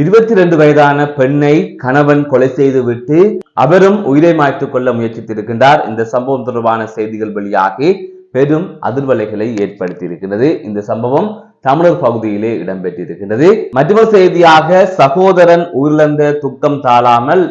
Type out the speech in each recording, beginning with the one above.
இருபத்தி ரெண்டு வயதான பெண்ணை கணவன் கொலை செய்துவிட்டு அவரும் உயிரை மாய்த்துக் கொள்ள முயற்சித்திருக்கின்றார். இந்த சம்பவம் தொடர்பான செய்திகள் வெளியாகி பெரும் அதிர்வலைகளை ஏற்படுத்தியிருக்கிறது இந்த சம்பவம் தமிழர் பகுதியிலே இடம்பெற்றிருக்கின்றது. மற்றொரு செய்தியாக சகோதரன் உயிரிழந்த துக்கம் தாழாமல்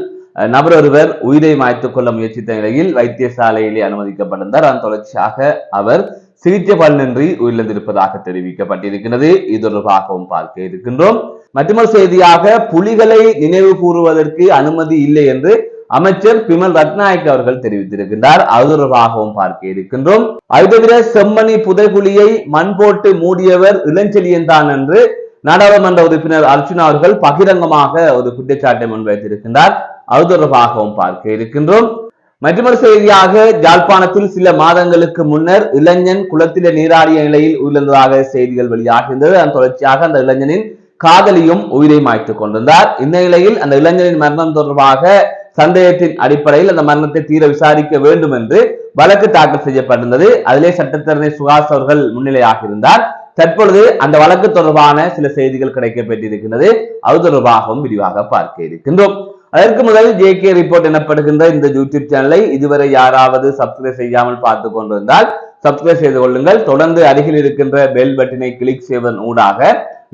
நபர் ஒருவர் உயிரை மாய்த்துக் கொள்ள முயற்சித்த நிலையில் வைத்தியசாலையிலே அனுமதிக்கப்பட்டிருந்தார். அதன் தொடர்ச்சியாக அவர் சிகிச்சை பலனின்றி உயிரிழந்திருப்பதாக தெரிவிக்கப்பட்டிருக்கிறது இது தொடர்பாகவும் பார்க்க இருக்கின்றோம். மற்றொரு செய்தியாக புலிகளை நினைவு கூறுவதற்கு அனுமதி இல்லை என்று அமைச்சர் பிமல் ரத்நாயக் அவர்கள் தெரிவித்திருக்கின்றார். அது தொடர்பாகவும் பார்க்க இருக்கின்றோம். அது தவிர செம்மணி புதைகுழியை மண் போட்டு மூடியவர் இளஞ்செழியன் தான் என்று நாடாளுமன்ற உறுப்பினர் அர்ஜுனா அவர்கள் பகிரங்கமாக ஒரு குற்றச்சாட்டை முன்வைத்திருக்கின்றார். அது தொடர்பாகவும் பார்க்க இருக்கின்றோம். மற்றொரு செய்தியாக யாழ்ப்பாணத்தில் சில மாதங்களுக்கு முன்னர் இளைஞன் குளத்திலே நீராடிய நிலையில் உயிரிழந்ததாக செய்திகள் வெளியாகின்றது. அதன் தொடர்ச்சியாக அந்த இளைஞனின் காதலியும் உயிரை மாய்த்துக் கொண்டிருந்தார். இந்த நிலையில் அந்த இளைஞரின் மரணம் தொடர்பாக சந்தேகத்தின் அடிப்படையில் அந்த மரணத்தை தீர விசாரிக்க வேண்டும் என்று வழக்கு தாக்கல் செய்யப்பட்டிருந்தது. அதிலே சட்டத்தரணி சுகாஸ் அவர்கள் முன்னிலையாக இருந்தார். தற்பொழுது அந்த வழக்கு தொடர்பான சில செய்திகள் கிடைக்கப்பட்டிருக்கின்றது அது தொடர்பாகவும் விரிவாக பார்க்க இருக்கின்றோம். அதற்கு முதல் ஜே கே ரிப்போர்ட் எனப்படுகின்ற இந்த யூடியூப் சேனலை இதுவரை யாராவது சப்ஸ்கிரைப் செய்யாமல் பார்த்து கொண்டிருந்தால் சப்ஸ்கிரைப் செய்து கொள்ளுங்கள். தொடர்ந்து அருகில் இருக்கின்ற பெல் பட்டினை கிளிக் செய்வதன் ஊடாக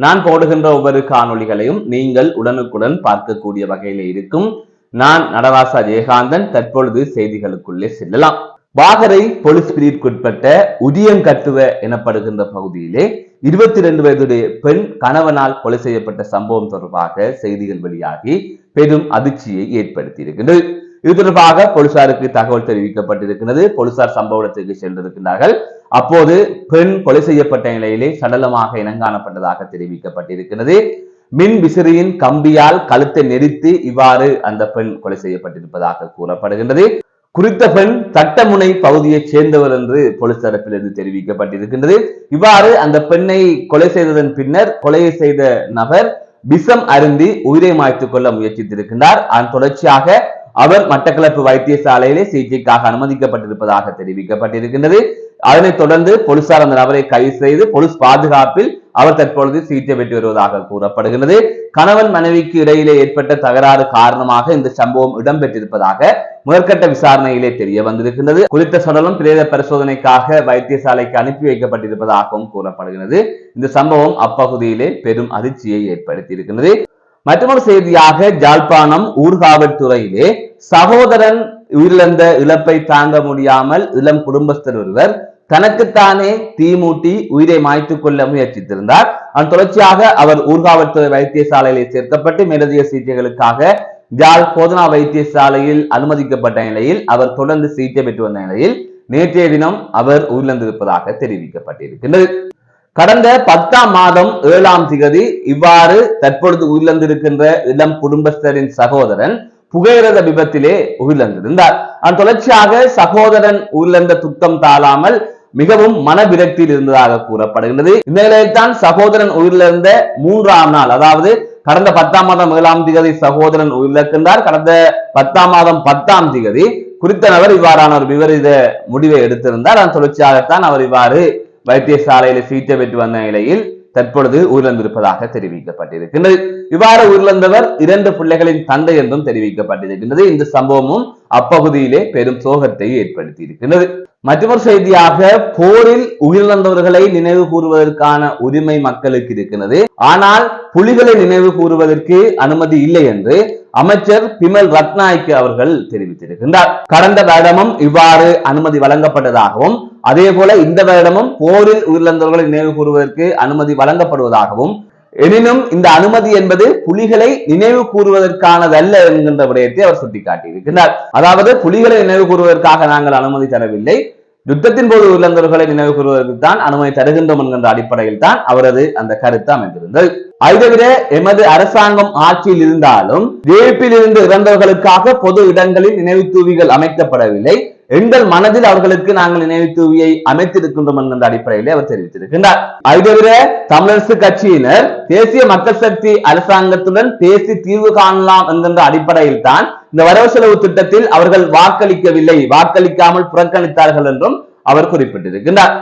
நான் போடுகின்ற ஒவ்வொரு காணொளிகளையும் நீங்கள் உடனுக்குடன் பார்க்கக்கூடிய வகையில இருக்கும். நான் நடராசா ஜெயகாந்தன். தற்பொழுது செய்திகளுக்குள்ளே செல்லலாம். வாகரை போலீஸ் பிரிவுக்குட்பட்ட உதியங்கட்டுவ எனப்படுகின்ற பகுதியிலே இருபத்தி ரெண்டு வயதுடைய பெண் கணவனால் கொலை செய்யப்பட்ட சம்பவம் தொடர்பாக செய்திகள் வெளியாகி பெரும் அதிர்ச்சியை ஏற்படுத்தி இருக்கின்றது இது தொடர்பாக போலீசாருக்கு தகவல் தெரிவிக்கப்பட்டிருக்கிறது. போலீசார் சம்பவ இடத்துக்கு சென்றிருக்கிறார்கள். அப்போது பெண் கொலை செய்யப்பட்ட நிலையிலே சடலமாக இனங்காணப்பட்டதாக தெரிவிக்கப்பட்டிருக்கிறது. மின் விசிறியின் கம்பியால் கழுத்தை நெரித்து இவ்வாறு அந்த பெண் கொலை செய்யப்பட்டிருப்பதாக கூறப்படுகின்றது. குறித்த பெண் தட்டமுனை பகுதியைச் சேர்ந்தவர் என்று போலீஸ் தரப்பிலிருந்து தெரிவிக்கப்பட்டிருக்கின்றது. இவ்வாறு அந்த பெண்ணை கொலை செய்ததன் பின்னர் கொலையை செய்த நபர் விஷம் அருந்தி உயிரை மாய்த்துக் கொள்ள முயற்சித்திருக்கின்றார். அதன் தொடர்ச்சியாக அவர் மட்டக்களப்பு வைத்தியசாலையிலே சிகிச்சைக்காக அனுமதிக்கப்பட்டிருப்பதாக தெரிவிக்கப்பட்டிருக்கின்றது. அதனைத் தொடர்ந்து போலீசார் அந்த நபரை கைது செய்து போலீஸ் பாதுகாப்பில் அவர் தற்பொழுது சிகிச்சை பெற்று வருவதாக கூறப்படுகிறது கணவன் மனைவிக்கு இடையிலே ஏற்பட்ட தகராறு காரணமாக இந்த சம்பவம் இடம்பெற்றிருப்பதாக முதற்கட்ட விசாரணையிலே தெரிய வந்திருக்கின்றது. குறித்த சடலம் பிரேத பரிசோதனைக்காக வைத்தியசாலைக்கு அனுப்பி வைக்கப்பட்டிருப்பதாகவும் கூறப்படுகிறது. இந்த சம்பவம் அப்பகுதியிலே பெரும் அதிர்ச்சியை ஏற்படுத்தியிருக்கிறது மற்றொரு செய்தியாக ஜாழ்ப்பாணம் ஊர்காவல்துறையிலே சகோதரன் உயிரிழந்த இழப்பை தாங்க முடியாமல் இளம் குடும்பஸ்தர் ஒருவர் தனக்குத்தானே தீமூட்டி உயிரை மாய்த்துக் கொள்ள முயற்சித்திருந்தார். அதன் தொடர்ச்சியாக அவர் ஊர்காவல்துறை வைத்தியசாலையிலே சேர்க்கப்பட்டு மேலதிக சிகிச்சைகளுக்காக ஜாழ் போதனா வைத்தியசாலையில் அனுமதிக்கப்பட்ட நிலையில் அவர் தொடர்ந்து சிகிச்சை பெற்று வந்த நிலையில் நேற்றைய தினம் அவர் உயிரிழந்திருப்பதாக தெரிவிக்கப்பட்டிருக்கின்றது. கடந்த பத்தாம் மாதம் ஏழாம் திகதி இவ்வாறு தற்பொழுது உயிரிழந்திருக்கின்ற இளம் குடும்பஸ்தரின் சகோதரன் புகையிரத விபத்திலே உயிரிழந்திருந்தார். அதன் தொடர்ச்சியாக சகோதரன் உயிரிழந்த துக்கம் தாழாமல் மிகவும் மனவிரக்தியில் இருந்ததாக கூறப்படுகின்றது. இந்த நிலையில்தான் சகோதரன் உயிரிழந்த மூன்றாம் நாள் அதாவது கடந்த பத்தாம் மாதம் ஏழாம் திகதி சகோதரன் உயிரிழக்கின்றார். கடந்த பத்தாம் மாதம் பத்தாம் திகதி குறித்த நபர் இவ்வாறான ஒரு விபரீத முடிவை எடுத்திருந்தார். அதன் தொடர்ச்சியாகத்தான் அவர் இவ்வாறு வைத்தியசாலையில் சிகிச்சை பெற்று வந்த நிலையில் தற்பொழுது உயிரிழந்திருப்பதாக தெரிவிக்கப்பட்டிருக்கின்றது. இவ்வாறு உயிரிழந்தவர் இரண்டு பிள்ளைகளின் தந்தை என்றும் தெரிவிக்கப்பட்டிருக்கின்றது. இந்த சம்பவமும் அப்பகுதியிலே பெரும் சோகத்தை ஏற்படுத்தி இருக்கின்றது மற்றொரு செய்தியாக போரில் உயிரிழந்தவர்களை நினைவு கூறுவதற்கான உரிமை மக்களுக்கு இருக்கிறது ஆனால் புலிகளை நினைவு கூறுவதற்கு அனுமதி இல்லை என்று அமைச்சர் பிமல் ரத்நாய்க்கு அவர்கள் தெரிவித்திருக்கின்றார். கடந்த வருடமும் இவ்வாறு அனுமதி வழங்கப்பட்டதாகவும் அதே போல இந்த வருடமும் போரில் உயிரிழந்தவர்களை நினைவு கூறுவதற்கு அனுமதி வழங்கப்படுவதாகவும் எனினும் இந்த அனுமதி என்பது புலிகளை நினைவு கூறுவதற்கானதல்ல என்கின்ற விடயத்தை அவர் சுட்டிக்காட்டியிருக்கிறார். அதாவது புலிகளை நினைவு கூறுவதற்காக நாங்கள் அனுமதி தரவில்லை. யுத்தத்தின் போது உயிரிழந்தவர்களை நினைவு கூறுவதற்கு தான் அனுமதி தருகின்றோம் என்கின்ற அடிப்படையில் தான் அவரது அந்த கருத்து அமைந்திருந்தது. அதை தவிர எமது அரசாங்கம் ஆட்சியில் இருந்தாலும் ஜேபியில் இருந்து இறந்தவர்களுக்காக பொது இடங்களில் நினைவு தூவிகள் அமைக்கப்படவில்லை. எங்கள் மனதில் அவர்களுக்கு நாங்கள் நினைவு தூவியை அமைத்திருக்கின்றோம் என்கின்ற அடிப்படையிலே அவர் தெரிவித்திருக்கின்றார். அதை தவிர தமிழரசு கட்சியினர் தேசிய மக்கள் சக்தி அரசாங்கத்துடன் பேசி தீர்வு காணலாம் என்கின்ற அடிப்படையில் தான் இந்த வரவு செலவு திட்டத்தில் அவர்கள் வாக்களிக்கவில்லை. வாக்களிக்காமல் புறக்கணித்தார்கள் என்றும் அவர் குறிப்பிட்டிருக்கின்றார்.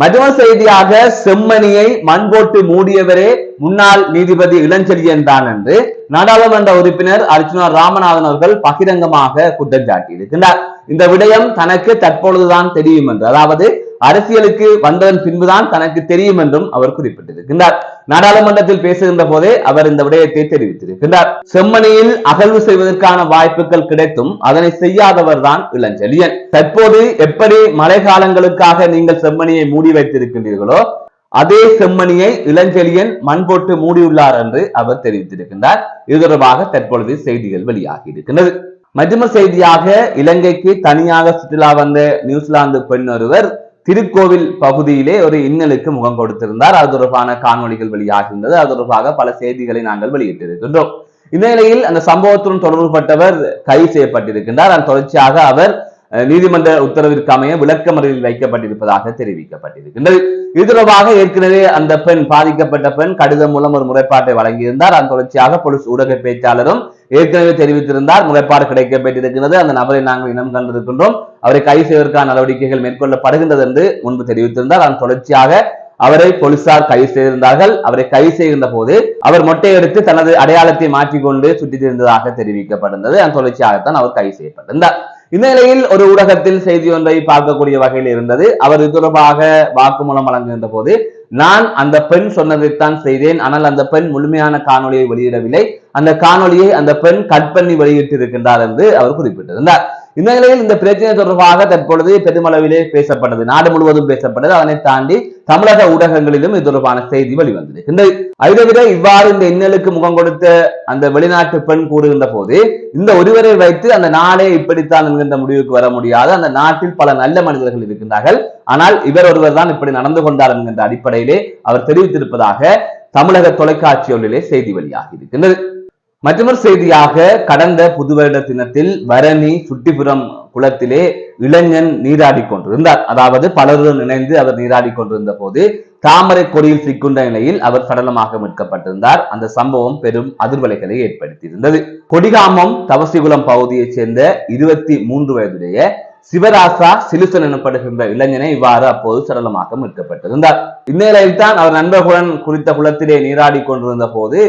மதும செய்தியாக செம்மணியை மண் போட்டு மூடியவரே முன்னாள் நீதிபதி இளஞ்செழியன் தான் என்று நாடாளுமன்ற உறுப்பினர் அர்ச்சுனா ராமநாதன் அவர்கள் பகிரங்கமாக குற்றம் சாட்டியிருக்கிறார் இந்த விடயம் தனக்கு தற்பொழுதுதான் தெரியும் என்று. அதாவது அரசியலுக்கு வந்ததன் பின்புதான் தனக்கு தெரியும் என்றும் அவர் குறிப்பிட்டிருக்கின்றார். நாடாளுமன்றத்தில் பேசுகின்ற போதே அவர் இந்த விடயத்தை தெரிவித்திருக்கின்றார். செம்மணியில் அகழ்வு செய்வதற்கான வாய்ப்புகள் கிடைத்தும் அதனை செய்யாதவர் தான் இளஞ்செழியன். தற்போது எப்படி மழை காலங்களுக்காக நீங்கள் செம்மணியை மூடி வைத்திருக்கின்றீர்களோ அதே செம்மணியை இளஞ்செழியன் மண் போட்டு மூடியுள்ளார் என்று அவர் தெரிவித்திருக்கின்றார். இது தொடர்பாக தற்பொழுது செய்திகள் வெளியாகி இருக்கின்றது மற்றொரு செய்தியாக இலங்கைக்கு தனியாக சுற்றுலா வந்த நியூசிலாந்து பெண் ஒருவர் திருக்கோவில் பகுதியிலே ஒரு இன்னலுக்கு முகம் கொடுத்திருந்தார். அது தொடர்பான காணொலிகள் வெளியாகின்றது அது தொடர்பாக பல செய்திகளை நாங்கள் வெளியிட்டிருக்கின்றோம். இந்த நிலையில் அந்த சம்பவத்துடன் தொடர்புபட்டவர் கைது செய்யப்பட்டிருக்கின்றார். அதன் தொடர்ச்சியாக அவர் நீதிமன்ற உத்தரவிற்கு அமைய விளக்கமறையில் வைக்கப்பட்டிருப்பதாக தெரிவிக்கப்பட்டிருக்கின்றது. இது தொடர்பாக ஏற்கனவே அந்த பெண் பாதிக்கப்பட்ட பெண் கடிதம் மூலம் ஒரு முறைப்பாட்டை வழங்கியிருந்தார். அதன் தொடர்ச்சியாக போலீஸ் ஊடக பேச்சாளரும் ஏற்கனவே தெரிவித்திருந்தார். முறைப்பாடு கிடைக்கப்பட்டிருக்கிறது. அந்த நபரை நாங்கள் இனம் கண்டிருக்கின்றோம். அவரை கைது செய்வதற்கான நடவடிக்கைகள் மேற்கொள்ளப்படுகின்றது என்று முன்பு தெரிவித்திருந்தார். அதன் தொடர்ச்சியாக அவரை போலீசார் கைது செய்திருந்தார்கள். அவரை கைது செய்கின்ற போது அவர் மொட்டை எடுத்து தனது அடையாளத்தை மாற்றிக்கொண்டு சுற்றித் திருந்ததாக தெரிவிக்கப்பட்டிருந்தது. அதன் தொடர்ச்சியாகத்தான் அவர் கைது செய்யப்பட்டிருந்தார். இந்நிலையில் ஒரு ஊடகத்தில் செய்தி ஒன்றை பார்க்கக்கூடிய வகையில் இருந்தது. அவர் இது தொடர்பாக வாக்குமூலம் வழங்குகின்ற போது நான் அந்த பெண் சொன்னதைத்தான் செய்தேன். ஆனால் அந்த பெண் முழுமையான காணொலியை வெளியிடவில்லை. அந்த காணொலியை அந்த பெண் கட் பண்ணி வெளியிட்டிருக்கின்றார் என்று அவர் குறிப்பிட்டிருந்தார். இந்த நிலையில் இந்த பிரச்சனை தொடர்பாக தற்பொழுது பெருமளவிலே பேசப்பட்டது. நாடு முழுவதும் பேசப்பட்டது. அதனை தாண்டி தமிழக ஊடகங்களிலும் இது தொடர்பான செய்தி வெளிவந்தது. அதை தவிர இவ்வாறு இந்த இன்னலுக்கு முகம் கொடுத்த அந்த வெளிநாட்டு பெண் கூறுகின்ற போது இந்த ஒருவரை வைத்து அந்த நாடே இப்படித்தான் என்கின்ற முடிவுக்கு வர முடியாது. அந்த நாட்டில் பல நல்ல மனிதர்கள் இருக்கின்றார்கள். ஆனால் இவர் ஒருவர் தான் இப்படி நடந்து கொண்டார் என்கின்ற அடிப்படையிலே அவர் தெரிவித்திருப்பதாக தமிழக தொலைக்காட்சி ஒன்றிலே செய்தி வெளியாகி இருக்கின்றது. மற்றொரு செய்தியாக கடந்த புதுவருட தினத்தில் வரணி சுட்டிபுரம் குளத்திலே இளைஞன் நீராடி கொண்டிருந்தார். அதாவது பலருடன் இணைந்து அவர் நீராடி கொண்டிருந்த போது தாமரை கொடியில் சிக்குண்ட நிலையில் அவர் சடலமாக மீட்கப்பட்டிருந்தார். அந்த சம்பவம் பெரும் அதிர்வலைகளை ஏற்படுத்தியிருந்தது. கொடிகாமம் தவசிகுளம் பகுதியைச் சேர்ந்த இருபத்தி மூன்று வயதுடைய சிவராசா சிலுசன் எனப்படுகின்ற இளைஞனை இவ்வாறு அப்போது சடலமாக மீட்கப்பட்டிருந்தார். இந்நிலையில் தான் அவர் நண்பர்களுடன் குறித்த குளத்திலே நீராடி கொண்டிருந்த போது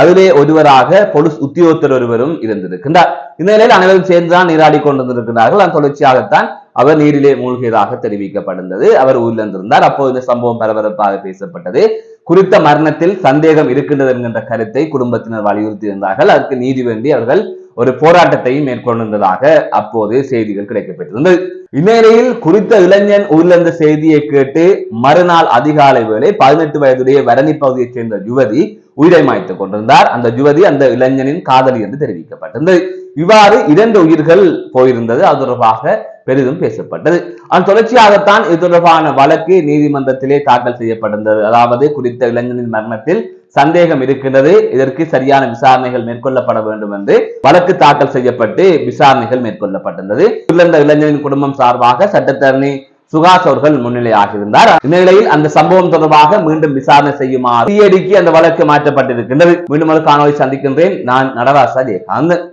அதிலே ஒருவராக பொலிஸ் உத்தியோகத்தர் ஒருவரும் இருந்திருக்கின்றார். இந்த நிலையில் அனைவரும் சேர்ந்துதான் நீராடி கொண்டிருந்திருக்கிறார்கள். அந்த தொடர்ச்சியாகத்தான் அவர் நீரிலே மூழ்கியதாக தெரிவிக்கப்பட்டிருந்தது. அவர் உயிரிழந்திருந்தார் அப்போது இந்த சம்பவம் பரபரப்பாக பேசப்பட்டது. குறித்த மரணத்தில் சந்தேகம் இருக்கின்றது என்கின்ற கருத்தை குடும்பத்தினர் வலியுறுத்தி இருந்தார்கள் அதற்கு நீதி வேண்டி அவர்கள் ஒரு போராட்டத்தையும் மேற்கொண்டிருந்ததாக அப்போது செய்திகள் கிடைக்கப்பட்டிருந்தது. இந்நிலையில் குறித்த இளைஞன் உயிரிழந்த செய்தியை கேட்டு மறுநாள் அதிகாலை வேளை பதினெட்டு வயதுடைய வரணி பகுதியைச் சேர்ந்த யுவதி உயிரை மாய்த்துக் கொண்டிருந்தார். அந்த யுவதி அந்த இளைஞனின் காதலி என்று தெரிவிக்கப்பட்டது. இவ்வாறு இரண்டு உயிர்கள் போயிருந்தது. அது தொடர்பாக பெரிதும் பேசப்பட்டது. அதன் தொடர்ச்சியாகத்தான் இது தொடர்பான வழக்கு நீதிமன்றத்திலே தாக்கல் செய்யப்பட்டிருந்தது. அதாவது குறித்த இளைஞனின் மரணத்தில் சந்தேகம் இருக்கின்றது. இதற்கு சரியான விசாரணைகள் மேற்கொள்ளப்பட வேண்டும் என்று வழக்கு தாக்கல் செய்யப்பட்டு விசாரணைகள் மேற்கொள்ளப்பட்டிருந்தது. உயிரிழந்த இளைஞரின் குடும்பம் சார்பாக சட்டத்தரணி சுகாஸ் அவர்கள் முன்னிலையாகியிருந்தார் இந்நிலையில் அந்த சம்பவம் தொடர்பாக மீண்டும் விசாரணை செய்யுமாறு சிஐடிக்கு அந்த வழக்கு மாற்றப்பட்டிருக்கின்றது. மீண்டும் ஒரு காணொலி சந்திக்கின்றேன். நான் நடராசா ஜெயகாந்த்